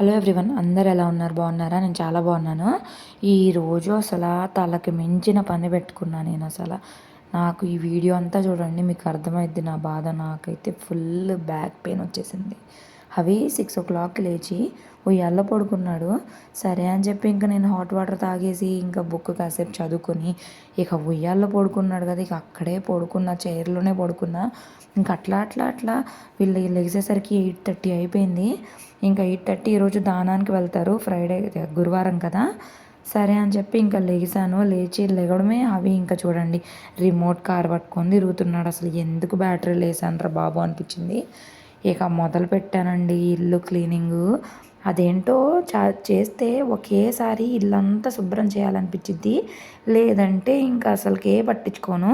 Hello everyone అందరు ఎలా ఉన్నారు? బాగున్నారా? నేను చాలా బాగున్నాను. ఈరోజు అసలు తలకి మించిన పని పెట్టుకున్నా నేను అసలు. నాకు ఈ వీడియో అంతా చూడండి మీకు అర్థమైద్ది నా బాధ. నాకైతే ఫుల్ బ్యాక్ పెయిన్ వచ్చేసింది. అవి సిక్స్ ఓ క్లాక్ లేచి ఉయ్యాల్లో పడుకున్నాడు. సరే అని చెప్పి ఇంకా నేను హాట్ వాటర్ తాగేసి ఇంకా బుక్ కాసేపు చదువుకొని ఇక ఉయ్యాల్లో పడుకున్నాడు కదా ఇక అక్కడే పడుకున్న చైర్లోనే పడుకున్నా. ఇంకా అట్లా అట్లా అట్లా వీళ్ళు లెగిసేసరికి ఎయిట్ థర్టీ అయిపోయింది. ఇంకా ఎయిట్ థర్టీ ఈరోజు దానానికి వెళ్తారు ఫ్రైడే గురువారం కదా. సరే అని చెప్పి ఇంకా లెగిసాను లేచి లెగడమే అవి ఇంకా చూడండి రిమోట్ కార్ పట్టుకొని తిరుగుతున్నాడు. అసలు ఎందుకు బ్యాటరీ లేసాను బాబు అనిపించింది. ఇక మొదలు పెట్టానండి ఇల్లు క్లీనింగు. అదేంటో చా చేస్తే ఒకేసారి ఇల్లంతా శుభ్రం చేయాలనిపించింది లేదంటే ఇంకా అసలుకే పట్టించుకోను.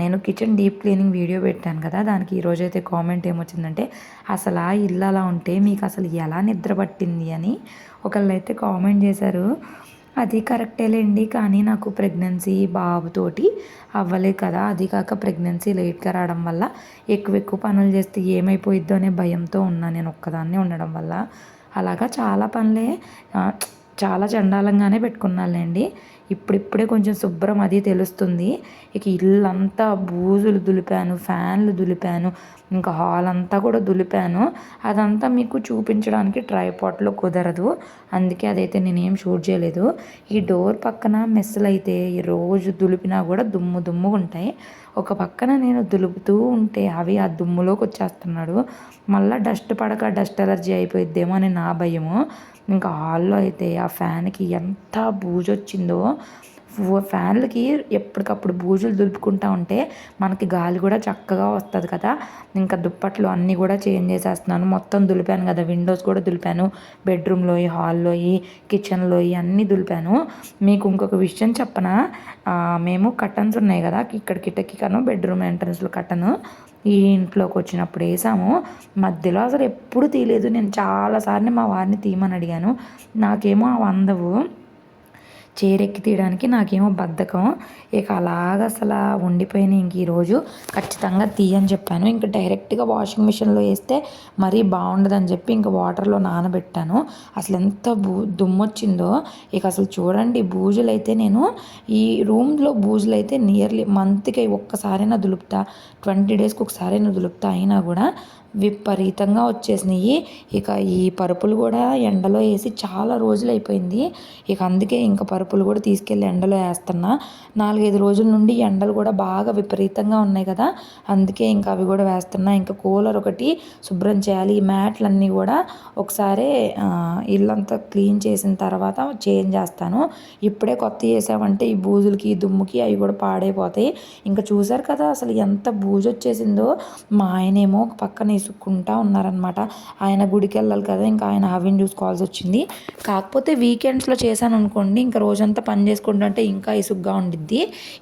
నేను కిచెన్ డీప్ క్లీనింగ్ వీడియో పెట్టాను కదా దానికి ఈరోజైతే కామెంట్ ఏమొచ్చిందంటే అసలు ఆ ఇల్లు అలా ఉంటే మీకు అసలు ఎలా నిద్ర పట్టింది అని ఒకళ్ళు అయితే కామెంట్ చేశారు. అది కరెక్టేలేండి కానీ నాకు ప్రెగ్నెన్సీ బాబుతోటి అవ్వలే కదా. అది కాక ప్రెగ్నెన్సీ లేట్గా రావడం వల్ల ఎక్కువ ఎక్కువ పనులు చేస్తే ఏమైపోయిద్దో అనే భయంతో ఉన్నా నేను ఒక్కదాన్నే ఉండడం వల్ల. అలాగా చాలా పనులే చాలా చండాలంగానే పెట్టుకున్నానులేండి. ఇప్పుడిప్పుడే కొంచెం శుభ్రం అది తెలుస్తుంది. ఇక ఇల్లంతా బూజులు దులిపాను ఫ్యాన్లు దులిపాను ఇంకా హాల్ అంతా కూడా దులిపాను. అదంతా మీకు చూపించడానికి ట్రైపాట్లో కుదరదు. అందుకే అదైతే నేనేం షూట్ చేయలేదు. ఈ డోర్ పక్కన మెస్సులు అయితే రోజు దులిపినా కూడా దుమ్ము దుమ్ము ఉంటాయి. ఒక పక్కన నేను దులుపుతూ ఉంటే అవి ఆ దుమ్ములోకి వచ్చేస్తున్నాడు. మళ్ళీ డస్ట్ పడక డస్ట్ ఎలర్జీ అయిపోయిద్దేమో అని నా భయము. ఇంకా హాల్లో అయితే ఆ ఫ్యాన్కి ఎంత బూజు వచ్చిందో ఫ్యాన్లకి ఎప్పటికప్పుడు బూజులు దులుపుకుంటా ఉంటే మనకి గాలి కూడా చక్కగా వస్తుంది కదా. ఇంకా దుప్పట్లు అన్నీ కూడా చేంజ్ చేసేస్తున్నాను. మొత్తం దులిపాను కదా. విండోస్ కూడా దులిపాను. బెడ్రూమ్లో హాల్లో కిచెన్లో అన్నీ దులిపాను. మీకు ఇంకొక విషయం చెప్పనా? మేము కర్టన్స్ ఉన్నాయి కదా. ఇక్కడ కిటకీకను బెడ్రూమ్ ఎంట్రన్స్లో కట్టను. ఈ ఇంట్లోకి వచ్చినప్పుడు వేసాము. మధ్యలో అసలు ఎప్పుడు తీయలేదు. నేను చాలాసార్లు మా వారిని తీయమని అడిగాను. నాకేమో అవి అందవు చేరెక్కి తీయడానికి నాకేమో బద్ధకం. ఇక అలాగ అసలు ఉండిపోయినాయి ఇంక ఈరోజు ఖచ్చితంగా తీయని చెప్పాను. ఇంకా డైరెక్ట్గా వాషింగ్ మిషన్లో వేస్తే మరీ బాగుండదని చెప్పి ఇంకా వాటర్లో నానబెట్టాను. అసలు ఎంత బూ దుమ్మొచ్చిందో. ఇక అసలు చూడండి బూజులు అయితే నేను ఈ రూమ్లో బూజులు అయితే నియర్లీ మంత్కి ఒక్కసారైనా దులుపుతా. ట్వంటీ డేస్కి ఒకసారైనా దులుపుతా అయినా కూడా. విపరీతంగా వచ్చేసినాయి. ఇక ఈ పరుపులు కూడా ఎండలో వేసి చాలా రోజులు అయిపోయింది. ఇక అందుకే ఇంకా పరుపులు కూడా తీసుకెళ్ళి ఎండలో వేస్తున్నా. నాలుగైదు రోజుల నుండి ఎండలు కూడా బాగా విపరీతంగా ఉన్నాయి కదా. అందుకే ఇంకా అవి కూడా వేస్తున్నా. ఇంకా కూలర్ ఒకటి శుభ్రం చేయాలి. ఈ మ్యాట్లన్నీ కూడా ఒకసారి ఇల్లంతా క్లీన్ చేసిన తర్వాత చేంజ్ చేస్తాను. ఇప్పుడే కొత్త చేసామంటే ఈ బూజులకి దుమ్ముకి అవి కూడా పాడైపోతాయి. ఇంకా చూసారు కదా అసలు ఎంత బూజు వచ్చేసిందో. మా ఆయనేమో పక్కన ఇసుక్కుంటా ఉన్నారనమాట ఆయన గుడికి వెళ్ళాలి కదా ఇంకా ఆయన హవిని చూసుకోవాల్సి వచ్చింది. కాకపోతే వీకెండ్స్లో చేశాను అనుకోండి ఇంకా రోజంతా పని చేసుకుంటుంటే ఇంకా ఇసుగ్గా ఉండిద్ది.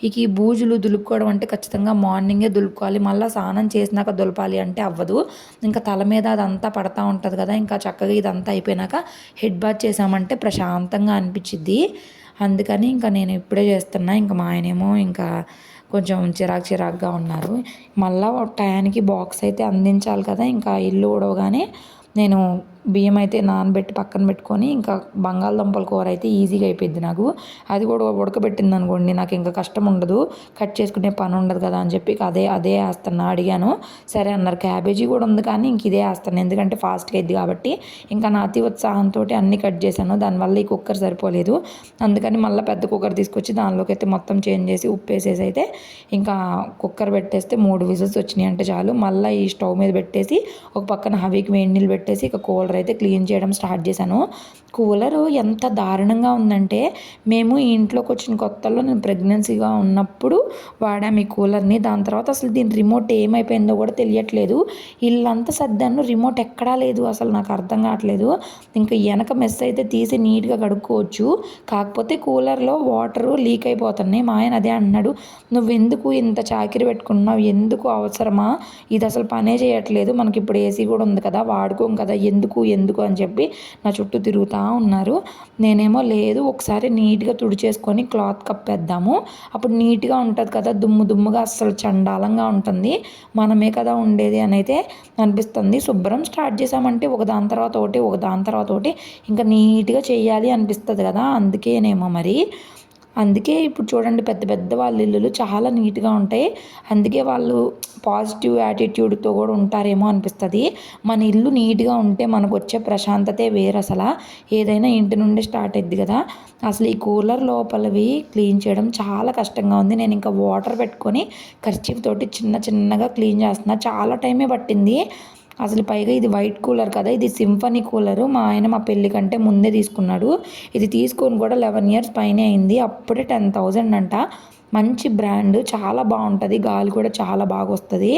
ఇక ఈ బూజులు దులుపుకోవడం అంటే ఖచ్చితంగా మార్నింగే దులుపుకోవాలి. మళ్ళీ స్నానం చేసినాక దులపాలి అంటే అవ్వదు. ఇంకా తల మీద అదంతా పడతా ఉంటుంది కదా ఇంకా చక్కగా ఇదంతా అయిపోయినాక హెడ్ బాత్ చేసామంటే ప్రశాంతంగా అనిపించిద్ది. అందుకని ఇంకా నేను ఇప్పుడే చేస్తున్నా. ఇంకా మా ఆయనేమో ఇంకా కొంచెం చిరాకు చిరాకుగా ఉన్నారు. మళ్ళీ టయానికి బాక్స్ అయితే అందించాలి కదా ఇంకా ఇల్లు ఊడవగానే నేను బియ్యం అయితే నానబెట్టి పక్కన పెట్టుకొని ఇంకా బంగాళదుంపల కూర అయితే ఈజీగా అయిపోయింది నాకు. అది కూడా ఉడకబెట్టింది అనుకోండి నాకు ఇంకా కష్టం ఉండదు. కట్ చేసుకునే పని ఉండదు కదా అని చెప్పి అదే అదే వేస్తున్నా అడిగాను. సరే అన్నారు క్యాబేజీ కూడా ఉంది కానీ ఇంక ఇదే వేస్తాను. ఎందుకంటే ఫాస్ట్గా అయింది కాబట్టి ఇంకా నా అతి ఉత్సాహంతో అన్నీ కట్ చేశాను. దానివల్ల ఈ కుక్కర్ సరిపోలేదు. అందుకని మళ్ళీ పెద్ద కుక్కర్ తీసుకొచ్చి దానిలోకి అయితే మొత్తం చేంజ్ చేసి ఉప్పు వేసేసి అయితే ఇంకా కుక్కర్ పెట్టేస్తే మూడు విజిల్స్ వచ్చినాయి అంటే చాలు. మళ్ళీ ఈ స్టవ్ మీద పెట్టేసి ఒక పక్కన హవీకి వేడి నీళ్ళు పెట్టేసి ఇక కూలర్ అయితే క్లీన్ చేయడం స్టార్ట్ చేశాను. కూలరు ఎంత దారుణంగా ఉందంటే మేము ఈ ఇంట్లోకి వచ్చిన కొత్తలో నేను ప్రెగ్నెన్సీగా ఉన్నప్పుడు వాడాము ఈ కూలర్ని. దాని తర్వాత అసలు దీని రిమోట్ ఏమైపోయిందో కూడా తెలియట్లేదు. ఇల్లంతా సర్దాను రిమోట్ ఎక్కడా లేదు అసలు నాకు అర్థం కావట్లేదు. ఇంకా వెనక మెస్ అయితే తీసి నీట్గా కడుక్కోవచ్చు. కాకపోతే కూలర్లో వాటరు లీక్ అయిపోతున్నాయి. మా ఆయన అదే అన్నాడు నువ్వెందుకు ఇంత చాకిరి పెట్టుకున్నావు? ఎందుకు అవసరమా? ఇది అసలు పనే చేయట్లేదు. మనకి ఇప్పుడు ఏసీ కూడా ఉంది కదా వాడుకోం కదా. ఎందుకు ఎందుకు అని చెప్పి నా చుట్టూ తిరుగుతూ ఉన్నారు. నేనేమో లేదు ఒకసారి నీట్గా తుడిచేసుకొని క్లాత్ కప్పేద్దాము. అప్పుడు నీట్గా ఉంటుంది కదా దుమ్ము దుమ్ముగా అస్సలు చండాలంగా ఉంటుంది. మనమే కదా ఉండేది అని అయితే అనిపిస్తుంది. శుభ్రం స్టార్ట్ చేసామంటే ఒక దాని తర్వాత ఒకటి ఒక దాని తర్వాత ఒకటి ఇంకా నీట్గా చేయాలి అనిపిస్తుంది కదా అందుకేనేమో మరి. అందుకే ఇప్పుడు చూడండి పెద్ద పెద్ద వాళ్ళ ఇల్లులు చాలా నీట్గా ఉంటాయి. అందుకే వాళ్ళు పాజిటివ్ యాటిట్యూడ్తో కూడా ఉంటారేమో అనిపిస్తుంది. మన ఇల్లు నీట్గా ఉంటే మనకు వచ్చే ప్రశాంతతే వేరు అసలు ఏదైనా ఇంటి నుండి స్టార్ట్ అయింది కదా. అసలు ఈ కూలర్ లోపలవి క్లీన్ చేయడం చాలా కష్టంగా ఉంది. నేను ఇంకా వాటర్ పెట్టుకొని కర్చీఫ్ తోటి చిన్న చిన్నగా క్లీన్ చేస్తున్నా. చాలా టైమే పట్టింది. అసలు పైగా ఇది వైట్ కూలర్ కదా ఇది సింఫనీ కూలరు. మా ఆయన మా పెళ్ళి కంటే ముందే తీసుకున్నాడు. ఇది తీసుకొని కూడా లెవెన్ ఇయర్స్ పైనే అయింది. అప్పుడే టెన్ థౌజండ్ అంట. మంచి బ్రాండ్ చాలా బాగుంటుంది. గాలి కూడా చాలా బాగా వస్తుంది.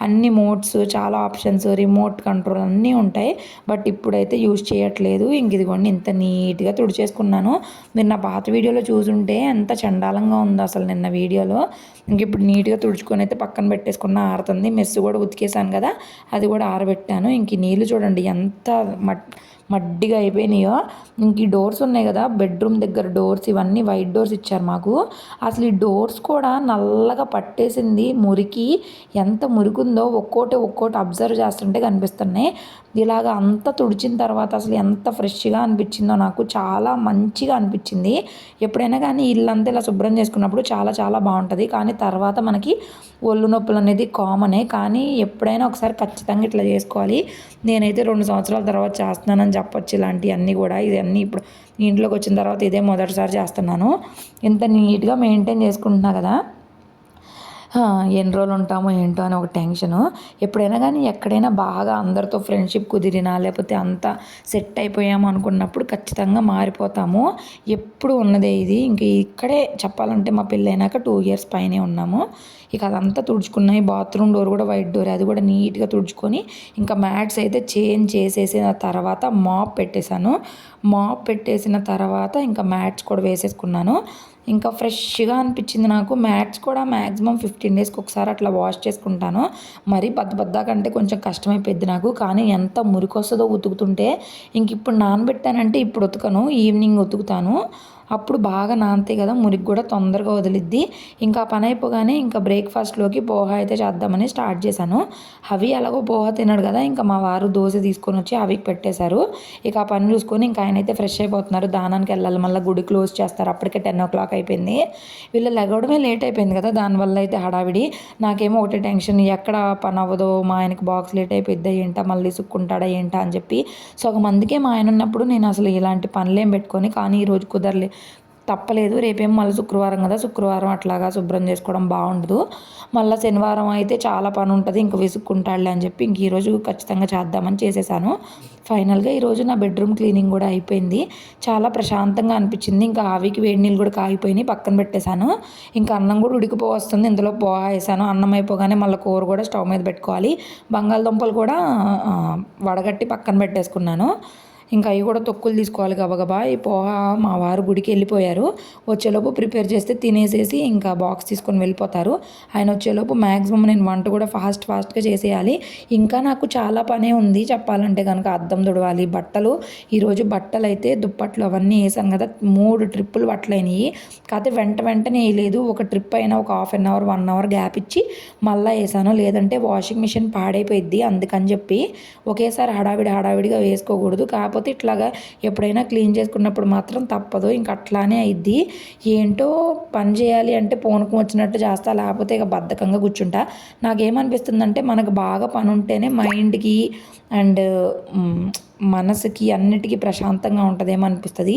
అన్ని మోడ్స్ చాలా ఆప్షన్స్ రిమోట్ కంట్రోల్ అన్నీ ఉంటాయి. బట్ ఇప్పుడైతే యూజ్ చేయట్లేదు. ఇంక ఇదిగోండి ఇంత నీట్గా తుడిచేసుకున్నాను. మీరు నా పాత వీడియోలో చూసుంటే ఎంత చండాలంగా ఉందో అసలు నిన్న వీడియోలో. ఇంక ఇప్పుడు నీట్గా తుడుచుకొని అయితే పక్కన పెట్టేసుకున్న ఆరుతుంది. మెస్సు కూడా ఉతికేసాను కదా అది కూడా ఆరబెట్టాను. ఇంక నీళ్ళు చూడండి ఎంత మట్ మడ్డిగా అయిపోయినాయో. ఇంక ఈ డోర్స్ ఉన్నాయి కదా బెడ్రూమ్ దగ్గర డోర్స్ ఇవన్నీ వైట్ డోర్స్ ఇచ్చారు మాకు. అసలు ఈ డోర్స్ కూడా నల్లగా పట్టేసింది మురికి. ఎంత మురికుందో ఒక్కోటి ఒక్కోటి అబ్జర్వ్ చేస్తుంటే కనిపిస్తున్నాయి. ఇలాగ అంతా తుడిచిన తర్వాత అసలు ఎంత ఫ్రెష్గా అనిపించిందో నాకు చాలా మంచిగా అనిపించింది. ఎప్పుడైనా కానీ ఇల్లంతా ఇలా శుభ్రం చేసుకున్నప్పుడు చాలా చాలా బాగుంటుంది. కానీ తర్వాత మనకి ఒళ్ళు నొప్పులు అనేది కామనే. కానీ ఎప్పుడైనా ఒకసారి ఖచ్చితంగా ఇట్లా చేసుకోవాలి. నేనైతే రెండు సంవత్సరాల తర్వాత చేస్తున్నానని చెప్పొచ్చు ఇలాంటివన్నీ కూడా. ఇవన్నీ ఇప్పుడు ఇంట్లోకి వచ్చిన తర్వాత ఇదే మొదటిసారి చేస్తున్నాను. ఇంత నీట్గా మెయింటైన్ చేసుకుంటున్నా కదా. ఎన్ని రోజులు ఉంటామో ఏంటో అని ఒక టెన్షను. ఎప్పుడైనా కానీ ఎక్కడైనా బాగా అందరితో ఫ్రెండ్షిప్ కుదిరినా లేకపోతే అంతా సెట్ అయిపోయాము అనుకున్నప్పుడు ఖచ్చితంగా మారిపోతాము. ఎప్పుడు ఉన్నదే ఇది. ఇంక ఇక్కడే చెప్పాలంటే మా పెళ్ళైనాక టూ ఇయర్స్ పైనే ఉన్నాము. ఇక అదంతా తుడుచుకున్నాయి. బాత్రూమ్ డోర్ కూడా వైట్ డోర్ అది కూడా నీట్గా తుడుచుకొని ఇంకా మ్యాట్స్ అయితే చేంజ్ చేసేసిన తర్వాత మాప్ పెట్టేశాను. మాప్ పెట్టేసిన తర్వాత ఇంకా మ్యాట్స్ కూడా వేసేసుకున్నాను. ఇంకా ఫ్రెష్గా అనిపించింది నాకు. మ్యాట్స్ కూడా మ్యాక్సిమం ఫిఫ్టీన్ డేస్కి ఒకసారి అట్లా వాష్ చేసుకుంటాను. మరి బద్ద బద్ద కంటే కొంచెం కష్టమైపోయింది నాకు. కానీ ఎంత మురికి వస్తుందో ఉతుకుతుంటే ఇంక ఇప్పుడు నానబెట్టానంటే ఇప్పుడు ఉతకను. ఈవినింగ్ ఉతుకుతాను. అప్పుడు బాగా నానతాయి కదా మురికి కూడా తొందరగా వదిలిద్ది. ఇంకా పని అయిపోగానే ఇంకా బ్రేక్ఫాస్ట్లోకి పోహ అయితే చేద్దామని స్టార్ట్ చేశాను. అవి ఎలాగో పోహ తిన్నాడు కదా ఇంకా మా వారు దోశ తీసుకొని వచ్చి అవి పెట్టేశారు. ఇక ఆ పని చూసుకొని ఇంకా ఆయన అయితే ఫ్రెష్ అయిపోతున్నారు. దానానికి వెళ్ళాలి మళ్ళీ గుడి క్లోజ్ చేస్తారు. అప్పటికే టెన్ ఓ క్లాక్ అయిపోయింది. వీళ్ళు లెగవడమే లేట్ అయిపోయింది కదా దానివల్ల అయితే హడావిడి. నాకేమో ఒకటి టెన్షన్ ఎక్కడ పని అవ్వదో మా ఆయనకి బాక్స్ లేట్ అయిపోయిద్దా ఏంటా మళ్ళీ సుక్కుంటాడా ఏంటా అని చెప్పి. సగం మందికే మా ఆయన ఉన్నప్పుడు నేను అసలు ఇలాంటి పనులేం పెట్టుకొని కానీ ఈరోజు కుదరలే. తప్పలేదు. రేపేం మళ్ళీ శుక్రవారం కదా శుక్రవారం అట్లాగా శుభ్రం చేసుకోవడం బాగుండదు. మళ్ళీ శనివారం అయితే చాలా పని ఉంటుంది ఇంక విసుక్కుంటాడులే అని చెప్పి ఇంక ఈరోజు ఖచ్చితంగా చేద్దామని చేసేసాను. ఫైనల్గా ఈరోజు నా బెడ్రూమ్ క్లీనింగ్ కూడా అయిపోయింది. చాలా ప్రశాంతంగా అనిపించింది. ఇంకా ఆవికి వేడి నీళ్ళు కూడా కాగిపోయినాయి పక్కన పెట్టేశాను. ఇంకా అన్నం కూడా ఉడికిపోవస్తుంది ఇందులో పోహా వేసాను అన్నం అయిపోగానే మళ్ళీ కూర కూడా స్టవ్ మీద పెట్టుకోవాలి. బంగాళదుంపలు కూడా వడగట్టి పక్కన పెట్టేసుకున్నాను. ఇంకా అవి కూడా తొక్కులు తీసుకోవాలి గబగబా. ఈ పోహ మా వారు గుడికి వెళ్ళిపోయారు. వచ్చేలోపు ప్రిపేర్ చేస్తే తినేసేసి ఇంకా బాక్స్ తీసుకొని వెళ్ళిపోతారు. ఆయన వచ్చేలోపు మ్యాక్సిమం నేను వంట కూడా ఫాస్ట్ ఫాస్ట్గా చేసేయాలి. ఇంకా నాకు చాలా పనే ఉంది చెప్పాలంటే కనుక అద్దం తుడవాలి బట్టలు. ఈరోజు బట్టలు అయితే దుప్పట్లు అవన్నీ వేసాను కదా మూడు ట్రిప్పులు బట్టలైనవి కాకపోతే వెంట వెంటనే వేయలేదు. ఒక ట్రిప్ అయినా ఒక half an hour one hour gap ఇచ్చి మళ్ళీ వేసాను. లేదంటే వాషింగ్ మిషన్ పాడైపోయిద్ది అందుకని చెప్పి ఒకేసారి హడావిడి హడావిడిగా వేసుకోకూడదు. కాబట్టి కాకపోతే ఇట్లాగా ఎప్పుడైనా క్లీన్ చేసుకున్నప్పుడు మాత్రం తప్పదు. ఇంక అట్లానే అయిద్ది. ఏంటో పని చేయాలి అంటే పూనకం వచ్చినట్టు చేస్తా లేకపోతే ఇక బద్ధకంగా కూర్చుంటా. నాకేమనిపిస్తుందంటే మనకు బాగా పని ఉంటేనే మైండ్కి అండ్ మనసుకి అన్నిటికీ ప్రశాంతంగా ఉంటుందేమో అనిపిస్తుంది.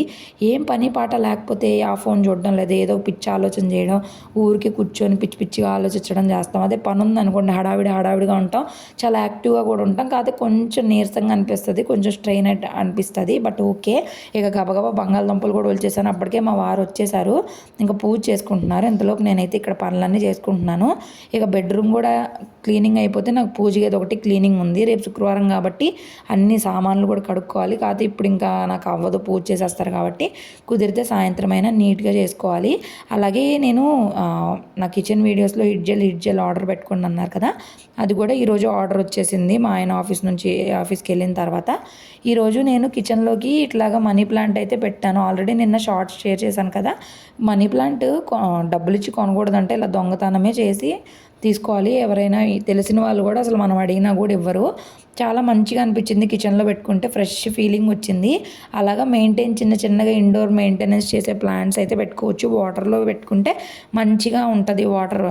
ఏం పని పాట లేకపోతే ఆ ఫోన్ చూడడం లేదా ఏదో పిచ్చి ఆలోచన చేయడం ఊరికి కూర్చొని పిచ్చి పిచ్చిగా ఆలోచించడం చేస్తాం. అదే పని ఉంది అనుకోండి హడావిడి హడావిడిగా ఉంటాం. చాలా యాక్టివ్గా కూడా ఉంటాం. కాకపోతే కొంచెం నీరసంగా అనిపిస్తుంది కొంచెం స్ట్రెయిన్ అనిపిస్తుంది బట్ ఓకే. ఇక గబగబా బంగాళదుంపలు కూడా వచ్చేసాను అప్పటికే మా వారు వచ్చేసారు. ఇంకా పూజ చేసుకుంటున్నారు. ఇంతలోపు నేనైతే ఇక్కడ పనులన్నీ చేసుకుంటున్నాను. ఇక బెడ్రూమ్ కూడా క్లీనింగ్ అయిపోతే నాకు పూజ గది ఒకటి క్లీనింగ్ ఉంది. రేపు శుక్రవారం కాబట్టి కాబట్టి అన్ని సామాన్లు కూడా కడుక్కోవాలి. కాకపోతే ఇప్పుడు ఇంకా నాకు అవ్వదు పూజ చేసేస్తారు కాబట్టి కుదిరితే సాయంత్రం అయినా నీట్గా చేసుకోవాలి. అలాగే నేను నా కిచెన్ వీడియోస్లో ఇడ్జల్ ఇడ్జల్ ఆర్డర్ పెట్టుకుని అన్నారు కదా అది కూడా ఈరోజు ఆర్డర్ వచ్చేసింది మా ఆయన ఆఫీస్ నుంచి ఆఫీస్కి వెళ్ళిన తర్వాత. ఈరోజు నేను కిచెన్లోకి ఇట్లాగా మనీ ప్లాంట్ అయితే పెట్టాను. ఆల్రెడీ నిన్న షార్ట్స్ షేర్ చేశాను కదా మనీ ప్లాంట్ కొ- డబ్బులు ఇచ్చి కొనకూడదంటే ఇలా దొంగతనమే చేసి తీసుకోవాలి. ఎవరైనా తెలిసిన వాళ్ళు కూడా అసలు మనం అడిగినా కూడా ఇవ్వరు. చాలా మంచిగా అనిపించింది కిచెన్లో పెట్టుకుంటే ఫ్రెష్ ఫీలింగ్ వచ్చింది. అలాగా మెయింటైన్ చిన్న చిన్నగా ఇండోర్ మెయింటెనెన్స్ చేసే ప్లాంట్స్ అయితే పెట్టుకోవచ్చు. వాటర్లో పెట్టుకుంటే మంచిగా ఉంటుంది. వాటర్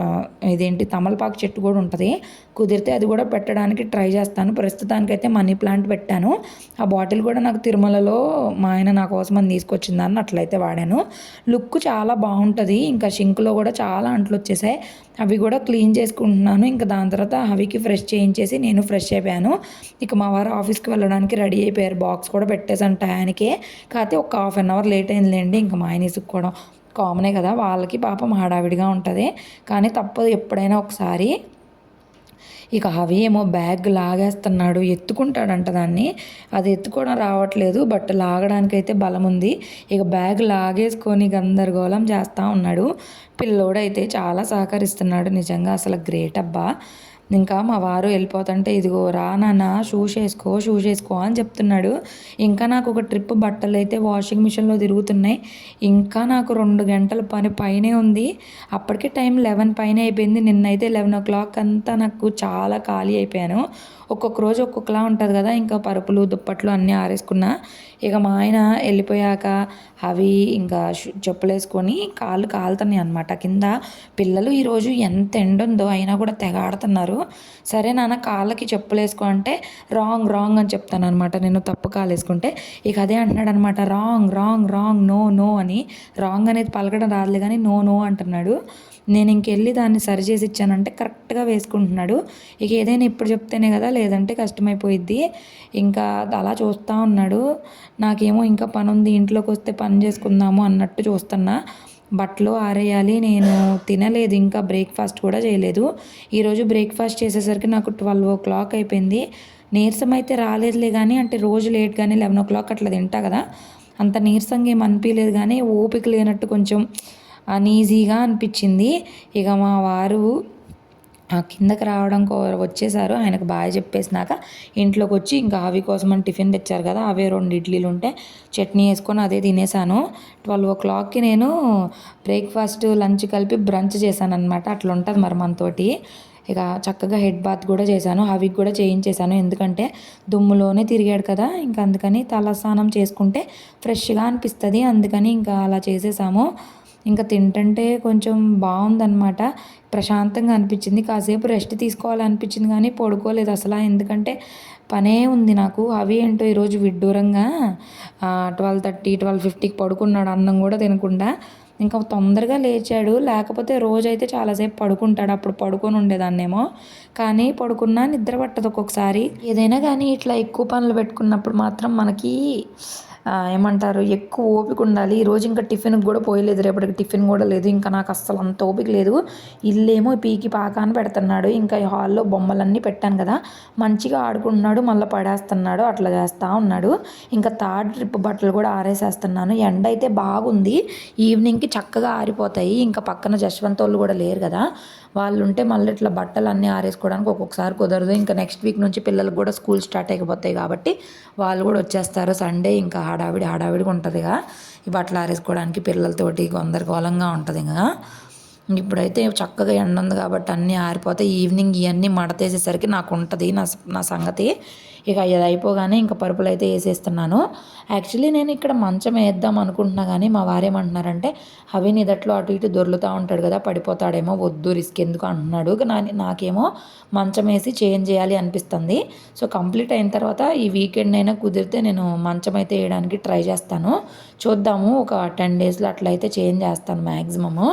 ఇదేంటి తమలపాకు చెట్టు కూడా ఉంటుంది. కుదిరితే అది కూడా పెట్టడానికి ట్రై చేస్తాను. ప్రస్తుతానికైతే మనీ ప్లాంట్ పెట్టాను. ఆ బాటిల్ కూడా నాకు తిరుమలలో మా ఆయన నా కోసం అని తీసుకొచ్చిందని అట్లయితే వాడాను. లుక్ చాలా బాగుంటుంది. ఇంకా షింక్లో కూడా చాలా అంట్లు వచ్చేసాయి. అవి కూడా క్లీన్ చేసుకుంటున్నాను. ఇంకా దాని తర్వాత అవికి ఫ్రెష్ చేయించేసి నేను ఫ్రెష్ అయిపోయాను. ఇక మా వారు ఆఫీస్కి వెళ్ళడానికి రెడీ అయిపోయారు. బాక్స్ కూడా పెట్టేసాను టయానికే. కాకపోతే ఒక హాఫ్ అన్ అవర్ లేట్ అయిందిలేండి. ఇంకా మా ఆయన ఇసుక్కోవడం కామనే కదా. వాళ్ళకి పాపం హడావిడిగా ఉంటుంది. కానీ తప్పదు ఎప్పుడైనా ఒకసారి. ఇక అవి ఏమో బ్యాగ్ లాగేస్తున్నాడు ఎత్తుకుంటాడంట దాన్ని. అది ఎత్తుకోవడం రావట్లేదు బట్ లాగడానికైతే బలం ఉంది. ఇక బ్యాగ్ లాగేసుకొని గందరగోళం చేస్తూ ఉన్నాడు. పిల్లోడైతే చాలా సహకరిస్తున్నాడు నిజంగా అసలు గ్రేట్ అబ్బా. ఇంకా మా వారు వెళ్ళిపోతుంటే ఇదిగో రా నాన్న షూస్ వేసుకో షూస్ వేసుకో అని చెప్తున్నాడు. ఇంకా నాకు ఒక ట్రిప్ బట్టలు అయితే వాషింగ్ మిషన్లో తిరుగుతున్నాయి. ఇంకా నాకు రెండు గంటల పని పైనే ఉంది. అప్పటికే టైం లెవెన్ పైన అయిపోయింది. నిన్నైతే లెవెన్ ఓ క్లాక్ అంతా నాకు చాలా ఖాళీ అయిపోయాను. ఒక్కొక్క రోజు ఒక్కొక్కలా ఉంటుంది కదా. ఇంకా పరుపులు దుప్పట్లు అన్నీ ఆరేసుకున్నా ఇక మా ఆయన వెళ్ళిపోయాక అవి ఇంకా చెప్పులు వేసుకొని కాళ్ళు కాలుతున్నాయి అనమాట కింద పిల్లలు ఈరోజు ఎంత ఎండ ఉందో అయినా కూడా తెగ ఆడుతున్నారు సరే నాన్న కాళ్ళకి చెప్పులు వేసుకో అంటే రాంగ్ రాంగ్ అని చెప్తాను అనమాట నేను తప్పు కాలు వేసుకుంటే ఇక అదే అంటున్నాడు అనమాట wrong wrong wrong no no అని. రాంగ్ అనేది పలకడం రాదులే కానీ నో నో అంటున్నాడు. నేను ఇంకెళ్ళి దాన్ని సరి చేసి ఇచ్చానంటే కరెక్ట్గా వేసుకుంటున్నాడు. ఇక ఏదైనా ఇప్పుడు చెప్తేనే కదా లేదంటే కష్టమైపోయిద్ది. ఇంకా అలా చూస్తూ ఉన్నాడు. నాకేమో ఇంకా పని ఉంది ఇంట్లోకి వస్తే పని చేసుకుందాము అన్నట్టు చూస్తున్నా. బట్టలు ఆరేయాలి నేను తినలేదు ఇంకా బ్రేక్ఫాస్ట్ కూడా చేయలేదు. ఈరోజు బ్రేక్ఫాస్ట్ చేసేసరికి నాకు ట్వెల్వ్ ఓ క్లాక్ అయిపోయింది. నీరసం అయితే రాలేదులే కానీ అంటే రోజు లేట్ కానీ లెవెన్ ఓ క్లాక్ అట్లా తింటా కదా. అంత నీరసంగా ఏం అనిపించలేదు కానీ ఓపిక లేనట్టు కొంచెం అనీజీగా అనిపించింది. ఇక మా వారు ఆ కిందకి రావడం కో వచ్చేసారు. ఆయనకు బాగా చెప్పేసినాక ఇంట్లోకి వచ్చి ఇంకా అవి కోసం అని టిఫిన్ తెచ్చారు కదా అవే రెండు ఇడ్లీలు ఉంటే చట్నీ వేసుకొని అదే తినేసాను. ట్వెల్వ్ ఓ క్లాక్కి నేను బ్రేక్ఫాస్ట్ లంచ్ కలిపి బ్రంచ్ చేశాను అనమాట అట్లా ఉంటుంది మరి మనతోటి. ఇక చక్కగా హెడ్ బాత్ కూడా చేశాను. అవి కూడా చేయించేశాను. ఎందుకంటే దుమ్ములోనే తిరిగాడు కదా ఇంకా అందుకని తలస్నానం చేసుకుంటే ఫ్రెష్గా అనిపిస్తుంది. అందుకని ఇంకా అలా చేసేసాము. ఇంకా తింటుంటే కొంచెం బాగుందన్నమాట. ప్రశాంతంగా అనిపించింది. కాసేపు రెస్ట్ తీసుకోవాలనిపించింది కానీ పడుకోలేదు అసలు. ఎందుకంటే పనే ఉంది నాకు. అవి ఏంటో ఈరోజు విడ్డూరంగా ట్వెల్వ్ థర్టీ ట్వెల్వ్ ఫిఫ్టీకి పడుకున్నాడు అన్నం కూడా తినకుండా. ఇంకా తొందరగా లేచాడు. లేకపోతే రోజైతే చాలాసేపు పడుకుంటాడు. అప్పుడు పడుకొని ఉండేదాన్నేమో. కానీ పడుకున్నా నిద్ర పట్టదు ఒక్కొక్కసారి. ఏదైనా కానీ ఇట్లా ఎక్కువ పనులు పెట్టుకున్నప్పుడు మాత్రం మనకి ఏమంటారు ఎక్కువ ఓపిక ఉండాలి. ఈరోజు ఇంకా టిఫిన్కి కూడా పోయలేదు రేపటికి టిఫిన్ కూడా లేదు. ఇంకా నాకు అస్సలు అంత ఓపిక లేదు. ఇల్లేమో పీకి పాక అని పెడుతున్నాడు. ఇంకా ఈ హాల్లో బొమ్మలన్నీ పెట్టాను కదా. మంచిగా ఆడుకుంటున్నాడు మళ్ళీ పడేస్తున్నాడు అట్లా చేస్తూ ఉన్నాడు. ఇంకా థర్డ్ ట్రిప్ బట్టలు కూడా ఆరేసేస్తున్నాను. ఎండ అయితే బాగుంది. ఈవినింగ్కి చక్కగా ఆరిపోతాయి. ఇంకా పక్కన జశ్వంత్ వాళ్ళు కూడా లేరు కదా. వాళ్ళు ఉంటే మళ్ళీ ఇట్లా బట్టలు అన్నీ ఆరేసుకోవడానికి ఒక్కొక్కసారి కుదరదు. ఇంకా నెక్స్ట్ వీక్ నుంచి పిల్లలకు కూడా స్కూల్ స్టార్ట్ అయిపోతాయి కాబట్టి వాళ్ళు కూడా వచ్చేస్తారు. సండే ఇంకా హడావిడి హడావిడిగా ఉంటుందిగా ఈ బట్టలు ఆరేసుకోవడానికి పిల్లలతోటి గందరగోళంగా ఉంటుంది ఇంకా ఇప్పుడైతే చక్కగా ఎండ ఉంది కాబట్టి అన్నీ ఆరిపోతాయి. ఈవినింగ్ ఇవన్నీ మడతేసేసరికి నాకు ఉంటుంది నా నా సంగతి. ఇక అది అయిపోగానే ఇంకా పరుపులు అయితే వేసేస్తున్నాను. యాక్చువల్లీ నేను ఇక్కడ మంచం వేద్దాం అనుకుంటున్నా కానీ మా వారేమంటున్నారంటే అవి నిదట్లో అటు ఇటు దొర్లుతూ ఉంటాడు కదా పడిపోతాడేమో వద్దు రిస్క్ ఎందుకు? అంటున్నాడు. నా నాకేమో మంచం వేసి చేంజ్ చేయాలి అనిపిస్తుంది. సో కంప్లీట్ అయిన తర్వాత ఈ వీకెండ్ అయినా కుదిరితే నేను మంచం అయితే వేయడానికి ట్రై చేస్తాను. చూద్దాము ఒక టెన్ డేస్లో అట్లయితే చేంజ్ చేస్తాను మ్యాక్సిమము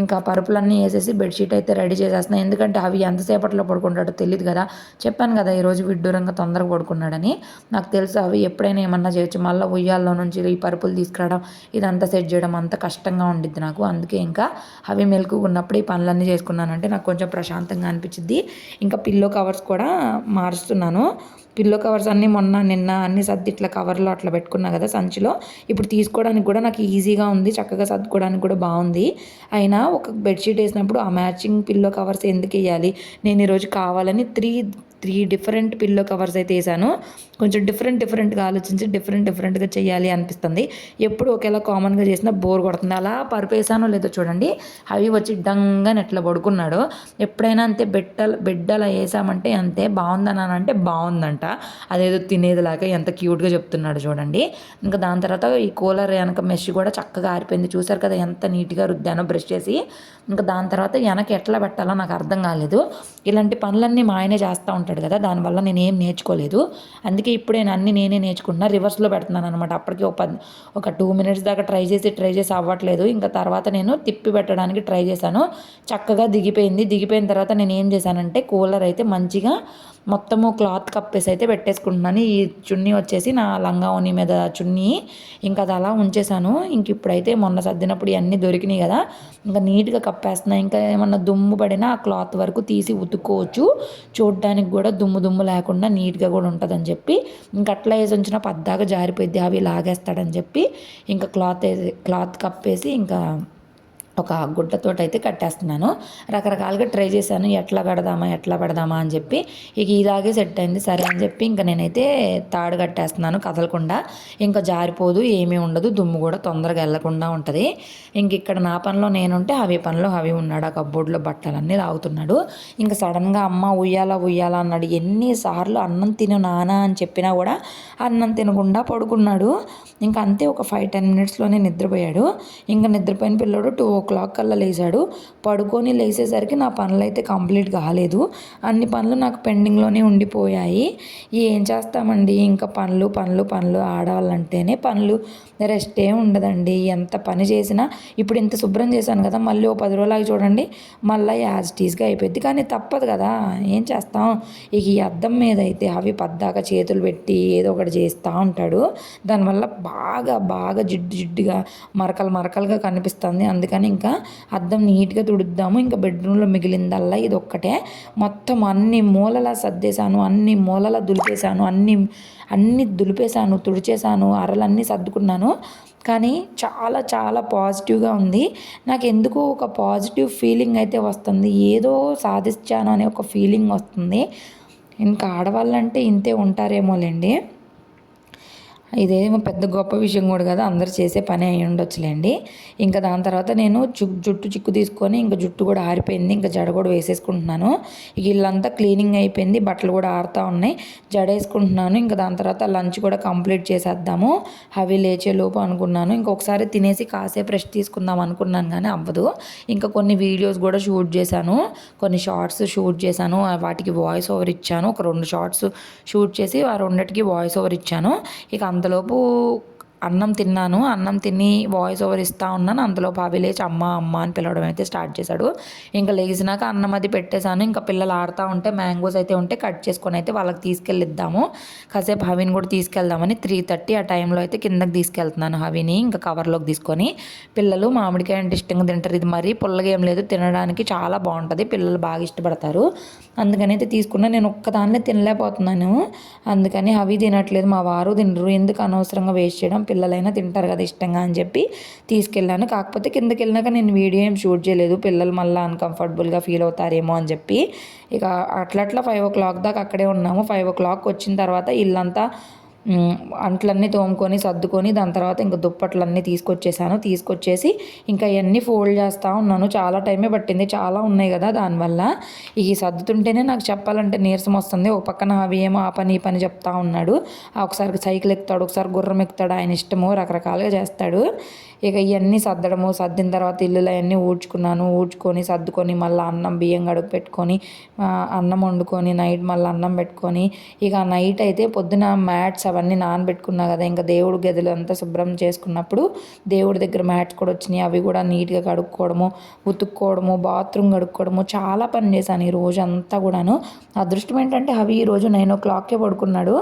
ఇంకా పరుపులన్నీ వేసేసి బెడ్షీట్ అయితే రెడీ చేసేస్తున్నాను ఎందుకంటే అవి ఎంతసేపట్లో పడుకుంటాడో తెలియదు కదా. చెప్పాను కదా ఈరోజు విడ్డూరంగా తొందరగా పడుకున్నాడని. నాకు తెలుసు అవి ఎప్పుడైనా ఏమన్నా చేయొచ్చు. మళ్ళీ ఉయ్యాల్లో నుంచి ఈ పరుపులు తీసుకురావడం ఇదంతా సెట్ చేయడం అంత కష్టంగా ఉండిద్ది నాకు. అందుకే ఇంకా అవి మెలకు ఉన్నప్పుడు ఈ పనులన్నీ చేసుకున్నానంటే నాకు కొంచెం ప్రశాంతంగా అనిపించింది ఇంకా పిల్లో కవర్స్ కూడా మారుస్తున్నాను. పిల్లో కవర్స్ అన్నీ మొన్న నిన్న అన్ని సర్ది ఇట్లా కవర్లో అట్లా పెట్టుకున్నా కదా సంచిలో. ఇప్పుడు తీసుకోవడానికి కూడా నాకు ఈజీగా ఉంది చక్కగా సర్దుకోవడానికి కూడా బాగుంది. అయినా ఒక బెడ్షీట్ వేసినప్పుడు ఆ మ్యాచింగ్ పిల్లో కవర్స్ ఎందుకు వేయాలి? నేను ఈరోజు కావాలని three three different pillow covers అయితే వేసాను. కొంచెం డిఫరెంట్ డిఫరెంట్గా ఆలోచించి డిఫరెంట్ డిఫరెంట్గా చేయాలి అనిపిస్తుంది. ఎప్పుడు ఒకేలా కామన్గా చేసినా బోర్ కొడుతుంది. అలా పరుపేసానో లేదో చూడండి. అవి వచ్చి డంగని ఎట్లా పడుకున్నాడు. ఎప్పుడైనా అంతే బెడ్డల బెడ్డలా వేసామంటే అంతే బాగుందని అంటే బాగుందంట. అదేదో తినేదిలాగా ఎంత క్యూట్గా చెప్తున్నాడు చూడండి. ఇంకా దాని తర్వాత ఈ కూలర్ వెనక మెష్ కూడా చక్కగా ఆరిపోయింది. చూసారు కదా ఎంత నీట్గా రుద్దానో బ్రష్ చేసి. ఇంకా దాని తర్వాత వెనక ఎట్లా పెట్టాలో నాకు అర్థం కాలేదు. ఇలాంటి పనులన్నీ మా ఆయనే చేస్తూ ఉంటాడు కదా. దానివల్ల నేను ఏం నేర్చుకోలేదు. అందుకే ఇప్పుడు నేను అన్ని నేనే నేర్చుకుంటున్నా రివర్స్లో పెడుతున్నాను అనమాట అప్పటికి ఒక పది ఒక టూ మినిట్స్ దాకా ట్రై చేసి ట్రై చేసి అవ్వట్లేదు. ఇంకా తర్వాత నేను తిప్పి పెట్టడానికి ట్రై చేశాను. చక్కగా దిగిపోయింది. దిగిపోయిన తర్వాత నేను ఏం చేశానంటే కూలర్ అయితే మంచిగా మొత్తము క్లాత్ కప్పేసి అయితే పెట్టేసుకుంటున్నాను. ఈ చున్నీ వచ్చేసి నా లంగా ఓని మీద చున్నీ. ఇంకా అది అలా ఉంచేసాను. ఇంక ఇప్పుడైతే మొన్న సర్దినప్పుడు ఇవన్నీ దొరికినాయి కదా. ఇంకా నీట్గా కప్పేస్తున్నాయి ఇంకా ఏమన్నా దుమ్ము పడినా ఆ క్లాత్ వరకు తీసి ఉతుక్కోవచ్చు. చూడడానికి కూడా దుమ్ము దుమ్ము లేకుండా నీట్గా కూడా ఉంటుందని చెప్పి. ఇంక అట్లా వేసి ఉంచిన పద్దాగా జారిపోద్ది అవి లాగేస్తాడని చెప్పి. ఇంకా క్లాత్ క్లాత్ కప్పేసి ఇంకా ఒక గుడ్డతో అయితే కట్టేస్తున్నాను. రకరకాలుగా ట్రై చేశాను. ఎట్లా కడదామా ఎట్లా పెడదామా అని చెప్పి ఇక ఇలాగే సెట్ అయింది. సరే అని చెప్పి ఇంకా నేనైతే తాడు కట్టేస్తున్నాను కదలకుండా. ఇంకా జారిపోదు ఏమీ ఉండదు. దుమ్ము కూడా తొందరగా వెళ్ళకుండా ఉంటుంది. ఇంక ఇక్కడ నా పనిలో నేనుంటే హవి పనిలో హవి ఉన్నాడు. ఆ కబ్బోర్డ్లో బట్టలన్నీ తాగుతున్నాడు ఇంకా సడన్గా అమ్మ ఉయ్యాల ఉయ్యాల అన్నాడు. ఎన్నిసార్లు అన్నం తిను నానా అని చెప్పినా కూడా అన్నం తినకుండా పడుకున్నాడు. ఇంకా అంతే ఒక ఫైవ్ టెన్ మినిట్స్లోనే నిద్రపోయాడు. ఇంకా నిద్రపోయిన పిల్లడు టూ ఓ క్లాక్ కల్లా లేచాడు. పడుకొని లేచేసరికి నా పనులు అయితే కంప్లీట్ కాలేదు. అన్ని పనులు నాకు పెండింగ్లోనే ఉండిపోయాయి. ఏం చేస్తామండి? ఇంకా పనులు పనులు పనులు. ఆడవాళ్ళంటేనే పనులు. రెస్టే ఉండదండి. ఎంత పని చేసినా ఇప్పుడు ఇంత శుభ్రం చేశాను కదా మళ్ళీ ఓ పది రోజులు చూడండి. మళ్ళీ యాజ్ టీస్గా అయిపోద్ది. కానీ తప్పదు కదా. ఏం చేస్తాం? ఇక ఈ అద్దం మీద అయితే అవి పద్దాక చేతులు పెట్టి ఏదో ఒకటి చేస్తూ ఉంటాడు. దానివల్ల బాగా బాగా జిడ్డు జిడ్డుగా మరకలు మరకలుగా కనిపిస్తుంది. అందుకని ఇంకా అద్దం నీట్గా తుడుద్దాము. ఇంకా బెడ్రూమ్లో మిగిలిందల్లా ఇది ఒక్కటే మొత్తం అన్ని మూలలా సర్దేశాను అన్ని మూలలా దులిపేశాను అన్ని అన్ని దులిపేశాను తుడిచేశాను అరలన్నీ సర్దుకున్నాను. కానీ చాలా చాలా పాజిటివ్గా ఉంది. నాకు ఎందుకు ఒక పాజిటివ్ ఫీలింగ్ అయితే వస్తుంది. ఏదో సాధించాను అనే ఒక ఫీలింగ్ వస్తుంది. ఇంకా ఆడవాళ్ళంటే ఇంతే ఉంటారేమోలేండి. ఇదేమో పెద్ద గొప్ప విషయం కూడా కదా అందరు చేసే పని అయి ఉండొచ్చులేండి. ఇంకా దాని తర్వాత నేను జుట్టు చిక్కు తీసుకొని ఇంకా జుట్టు కూడా ఆరిపోయింది ఇంకా జడ కూడా వేసేసుకుంటున్నాను. ఇక ఇల్లంతా క్లీనింగ్ అయిపోయింది బట్టలు కూడా ఆరుతూ ఉన్నాయి జడ వేసుకుంటున్నాను. ఇంకా దాని తర్వాత లంచ్ కూడా కంప్లీట్ చేసేద్దాము. అవి లేచే లోపు అనుకున్నాను. ఇంకొకసారి తినేసి కాసేపు రెస్ట్ తీసుకుందాం అనుకున్నాను కానీ అవ్వదు. ఇంకా కొన్ని వీడియోస్ కూడా షూట్ చేశాను కొన్ని షార్ట్స్ షూట్ చేశాను వాటికి వాయిస్ ఓవర్ ఇచ్చాను. ఒక రెండు షార్ట్స్ షూట్ చేసి ఆ రెండింటికి వాయిస్ ఓవర్ ఇచ్చాను. ఇక అంతలోపు అన్నం తిన్నాను అన్నం తిని వాయిస్ ఓవర్ ఇస్తూ ఉన్నాను. అందులో బాబీ లేచి అమ్మ అమ్మ అని పిలవడం అయితే స్టార్ట్ చేశాడు. ఇంకా లేచినాక అన్నం అది పెట్టేశాను. ఇంకా పిల్లలు ఆడుతూ ఉంటే మ్యాంగోస్ అయితే ఉంటే కట్ చేసుకొని అయితే వాళ్ళకి తీసుకెళ్ళిద్దాము. కాసేపు హవిని కూడా తీసుకెళ్దామని త్రీ థర్టీ ఆ టైంలో అయితే కిందకి తీసుకెళ్తున్నాను హవిని. ఇంకా కవర్లోకి తీసుకొని పిల్లలు మామిడికాయ అంటే ఇష్టంగా తింటారు. ఇది మరీ పుల్లగా ఏం లేదు. తినడానికి చాలా బాగుంటుంది. పిల్లలు బాగా ఇష్టపడతారు. అందుకని అయితే తీసుకున్నా. నేను ఒక్కదాన్నే తినలేకపోతున్నాను. అందుకని హవి తినట్లేదు. మా వారు తినరు. ఎందుకు అనవసరంగా వేస్ట్ చేయడం? పిల్లలైనా తింటారు కదా ఇష్టంగా అని చెప్పి తీసుకెళ్ళాను. కాకపోతే కిందకి వెళ్ళినాక నేను వీడియో ఏం షూట్ చేయలేదు. పిల్లలు మళ్ళీ అన్కంఫర్టబుల్గా ఫీల్ అవుతారేమో అని చెప్పి ఇక అట్లట్లా ఫైవ్ ఓ క్లాక్ దాకా అక్కడే ఉన్నాము. ఫైవ్ ఓ క్లాక్ వచ్చిన తర్వాత ఇల్లంతా అంట్లన్నీ తోముకొని సర్దుకొని దాని తర్వాత ఇంకా దుప్పట్లన్నీ తీసుకొచ్చేసాను. తీసుకొచ్చేసి ఇంకా ఇవన్నీ ఫోల్డ్ చేస్తూ ఉన్నాను. చాలా టైమే పట్టింది. చాలా ఉన్నాయి కదా దానివల్ల. ఈ సర్దుతుంటేనే నాకు చెప్పాలంటే నీరసం వస్తుంది. ఒక పక్కన అవి ఏమో ఆ పని ఈ పని చెప్తా ఉన్నాడు. ఒకసారి సైకిల్ ఎక్కుతాడు ఒకసారి గుర్రం ఎక్కుతాడు. ఆయన ఇష్టము రకరకాలుగా చేస్తాడు. ఇక ఇవన్నీ సర్దడము సర్దిన తర్వాత ఇల్లులు అవన్నీ ఊడ్చుకున్నాను. ఊడ్చుకొని సర్దుకొని మళ్ళీ అన్నం బియ్యం గడుపు పెట్టుకొని అన్నం వండుకొని నైట్ మళ్ళీ అన్నం పెట్టుకొని ఇక నైట్ అయితే పొద్దున మ్యాట్స్ అవన్నీ నానబెట్టుకున్నా కదా ఇంకా దేవుడు గదిలో అంతా శుభ్రం చేసుకున్నప్పుడు దేవుడి దగ్గర మ్యాట్స్ కూడా వచ్చినాయి. అవి కూడా నీట్గా కడుక్కోవడము ఉతుక్కోవడము బాత్రూమ్ కడుక్కోవడము చాలా పని చేశాను ఈ రోజు అంతా కూడాను. అదృష్టం ఏంటంటే అవి ఈ రోజు నైన్ ఓ క్లాక్కే పడుకున్నాడు.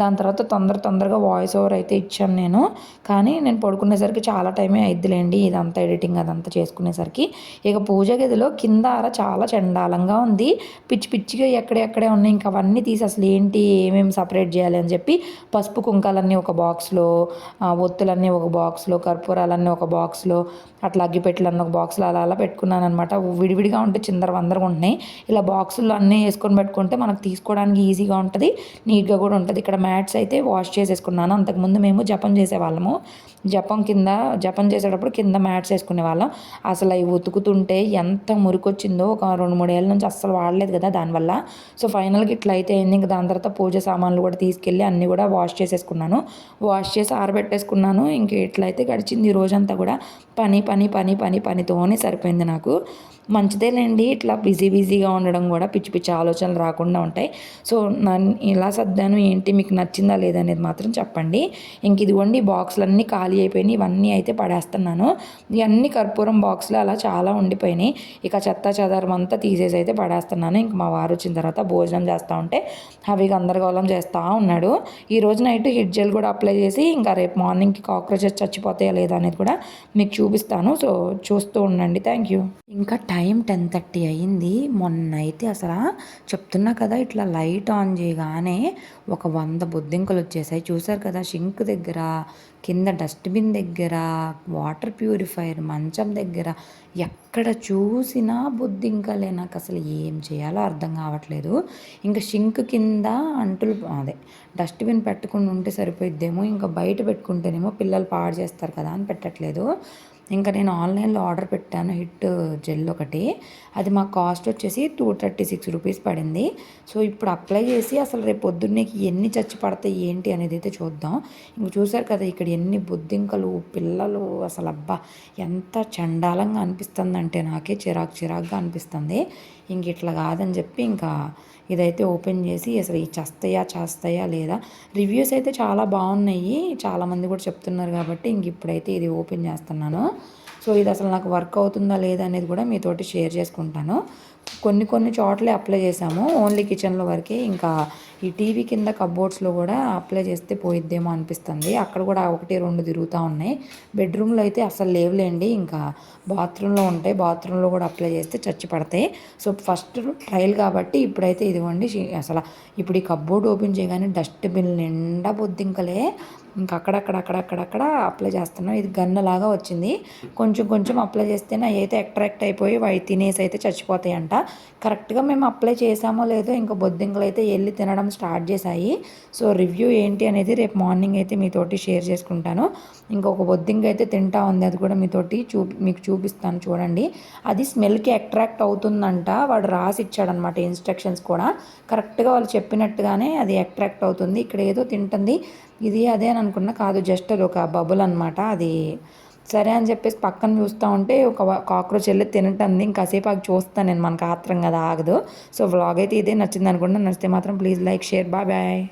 దాని తర్వాత తొందర తొందరగా వాయిస్ ఓవర్ అయితే ఇచ్చాను నేను. కానీ నేను పడుకునేసరికి చాలా టైమే అయిద్దిలేండి ఇదంతా ఎడిటింగ్ అదంతా చేసుకునేసరికి. ఇక పూజ గదిలో కింద అర చాలా చండాలంగా ఉంది. పిచ్చి పిచ్చిగా ఎక్కడెక్కడే ఉన్నాయి ఇంకా అవన్నీ తీసి అసలు ఏంటి ఏమేమి సపరేట్ చేయాలి అని చెప్పి పసుపు కుంకాలన్నీ ఒక బాక్స్లో ఒత్తులన్నీ ఒక బాక్స్లో కర్పూరాలన్నీ ఒక బాక్స్లో అట్లా అగ్గిపెట్టెలన్నీ ఒక బాక్స్లో అలా అలా పెట్టుకున్నాను అనమాట విడివిడిగా ఉంటే చిందర వందరగా ఉంటున్నాయి. ఇలా బాక్సుల్లో అన్నీ వేసుకొని పెట్టుకుంటే మనకు తీసుకోవడానికి ఈజీగా ఉంటుంది నీట్గా కూడా ఉంటుంది. ఇక్కడ మ్యాట్స్ అయితే వాష్ చేసేసుకున్నాను. అంతకుముందు మేము జపం చేసేవాళ్ళము. జపం కింద జపం చేసేటప్పుడు కింద మ్యాట్స్ వేసుకునే వాళ్ళం. అసలు అవి ఉతుకుతుంటే ఎంత మురికొచ్చిందో ఒక రెండు మూడు ఏళ్ళ నుంచి అస్సలు వాడలేదు కదా దానివల్ల. సో ఫైనల్గా ఇట్లా అయితే అయింది. ఇంకా దాని తర్వాత పూజ సామాన్లు కూడా తీసుకెళ్ళి అన్నీ కూడా వాష్ వాష్ చేసేసుకున్నాను. వాష్ చేసి ఆరబెట్టేసుకున్నాను. ఇంక ఇట్లయితే గడిచింది ఈ రోజంతా కూడా. పని పని పని పని పనితోనే సరిపోయింది నాకు. మంచిదేలేండి. ఇట్లా బిజీ బిజీగా ఉండడం కూడా పిచ్చి పిచ్చి ఆలోచనలు రాకుండా ఉంటాయి. సో నన్ను ఇలా సర్దాను ఏంటి మీకు నచ్చిందా లేదా అనేది మాత్రం చెప్పండి. ఇంక ఇదిగోండి బాక్సులు ఖాళీ అయిపోయినాయి. ఇవన్నీ అయితే పడేస్తున్నాను. ఇవన్నీ కర్పూరం బాక్సులు అలా చాలా ఉండిపోయినాయి. ఇక చెత్త చెదారం అంతా తీసేసి అయితే పడేస్తున్నాను. ఇంక మా వారు వచ్చిన తర్వాత భోజనం చేస్తూ ఉంటే అవి గందరగోళం చేస్తూ ఉన్నాడు. ఈ రోజు నైట్ హిట్ జెల్ కూడా అప్లై చేసి ఇంకా రేపు మార్నింగ్కి కాక్రోచెస్ చచ్చిపోతాయా లేదా అనేది కూడా మీకు చూపిస్తాను. సో చూస్తూ ఉండండి. Thank you. ఇంకా టైం టెన్ థర్టీ అయింది మొన్న అయితే అసలు చెప్తున్నా కదా ఇట్లా లైట్ ఆన్ చేయగానే ఒక వంద బొద్దింకలు వచ్చేసాయి. చూసారు కదా షింక్ దగ్గర కింద డస్ట్బిన్ దగ్గర వాటర్ ప్యూరిఫైర్ మంచం దగ్గర ఎక్కడ చూసినా బొద్దింకలే. నాకు అసలు ఏం చేయాలో అర్థం కావట్లేదు. ఇంకా షింక్ కింద అంటులు అదే డస్ట్బిన్ పెట్టుకుని ఉంటే సరిపోయిద్దేమో. ఇంకా బయట పెట్టుకుంటేనేమో పిల్లలు పాడు చేస్తారు కదా అని పెట్టట్లేదు. ఇంకా నేను ఆన్లైన్లో ఆర్డర్ పెట్టాను హిట్ జెల్ ఒకటి. అది మా కాస్ట్ వచ్చేసి టూ థర్టీ సిక్స్ రూపీస్ పడింది. సో ఇప్పుడు అప్లై చేసి అసలు రేపు పొద్దున్నేకి ఎన్ని చచ్చి పడతాయి ఏంటి అనేది అయితే చూద్దాం. ఇంక చూసారు కదా ఇక్కడ ఎన్ని బుద్ధింకలు పిల్లలు అసలు అబ్బా ఎంత చండాలంగా అనిపిస్తుంది అంటే నాకే చిరాకు చిరాకుగా అనిపిస్తుంది. ఇంక ఇట్లా కాదని చెప్పి ఇంకా ఇదైతే ఓపెన్ చేసి అసలు ఈ చస్తాయా చేస్తాయా లేదా? రివ్యూస్ అయితే చాలా బాగున్నాయి. చాలామంది కూడా చెప్తున్నారు కాబట్టి ఇంక ఇప్పుడైతే ఇది ఓపెన్ చేస్తున్నాను. సో ఇది అసలు నాకు వర్క్ అవుతుందా లేదా అనేది కూడా మీతోటి షేర్ చేసుకుంటాను. కొన్ని కొన్ని చోట్లే అప్లై చేసాము ఓన్లీ కిచెన్లో వరకే ఇంకా ఈ టీవీ కింద కబోర్డ్స్లో కూడా అప్లై చేస్తే పోయిద్దేమో అనిపిస్తుంది. అక్కడ కూడా ఒకటి రెండు తిరుగుతూ ఉన్నాయి. బెడ్రూమ్లో అయితే అసలు లేవులేండి. ఇంకా బాత్రూంలో ఉంటాయి. బాత్రూంలో కూడా అప్లై చేస్తే చచ్చి పడతాయి. సో ఫస్ట్ ట్రయల్ కాబట్టి ఇప్పుడైతే ఇదిగోండి అసలు ఇప్పుడు ఈ కబోర్డ్ ఓపెన్ చేయగానే డస్ట్బిన్ నిండా బొద్దింకలే ఇంకా అక్కడక్కడ అక్కడక్కడక్కడ అప్లై చేస్తున్నాం. ఇది గన్నలాగా వచ్చింది. కొంచెం కొంచెం అప్లై చేస్తేనే అయితే అట్రాక్ట్ అయిపోయి అవి తినేసి అయితే చచ్చిపోతాయి అంట కరెక్ట్గా మేము అప్లై చేసామో లేదో ఇంకా బొద్దింకలు అయితే వెళ్ళి తినడం స్టార్ట్ చేశాయి. సో రివ్యూ ఏంటి అనేది రేపు మార్నింగ్ అయితే మీతోటి షేర్ చేసుకుంటాను. ఇంకొక బొద్దింగ్ అయితే తింటా ఉంది అది కూడా మీతోటి చూ మీకు చూపిస్తాను చూడండి. అది స్మెల్కి అట్రాక్ట్ అవుతుందంట. వాడు రాసి ఇచ్చాడనమాట ఇన్స్ట్రక్షన్స్ కూడా. కరెక్ట్గా వాళ్ళు చెప్పినట్టుగానే అది అట్రాక్ట్ అవుతుంది. ఇక్కడ ఏదో తింటుంది. ఇది అదే అని అనుకున్నా కాదు జస్ట్ అది ఒక బబుల్ అనమాట అది సరే అని చెప్పేసి పక్కన చూస్తూ ఉంటే ఒక కాక్రోచ్ వెళ్ళి తినటంది. ఇంకాసేపు అది చూస్తాను నేను. మనకు ఆత్రం కదా ఆగదు. సో వ్లాగ్ అయితే ఇదే నచ్చింది అనుకుంటున్నా. నచ్చితే మాత్రం please like share bye bye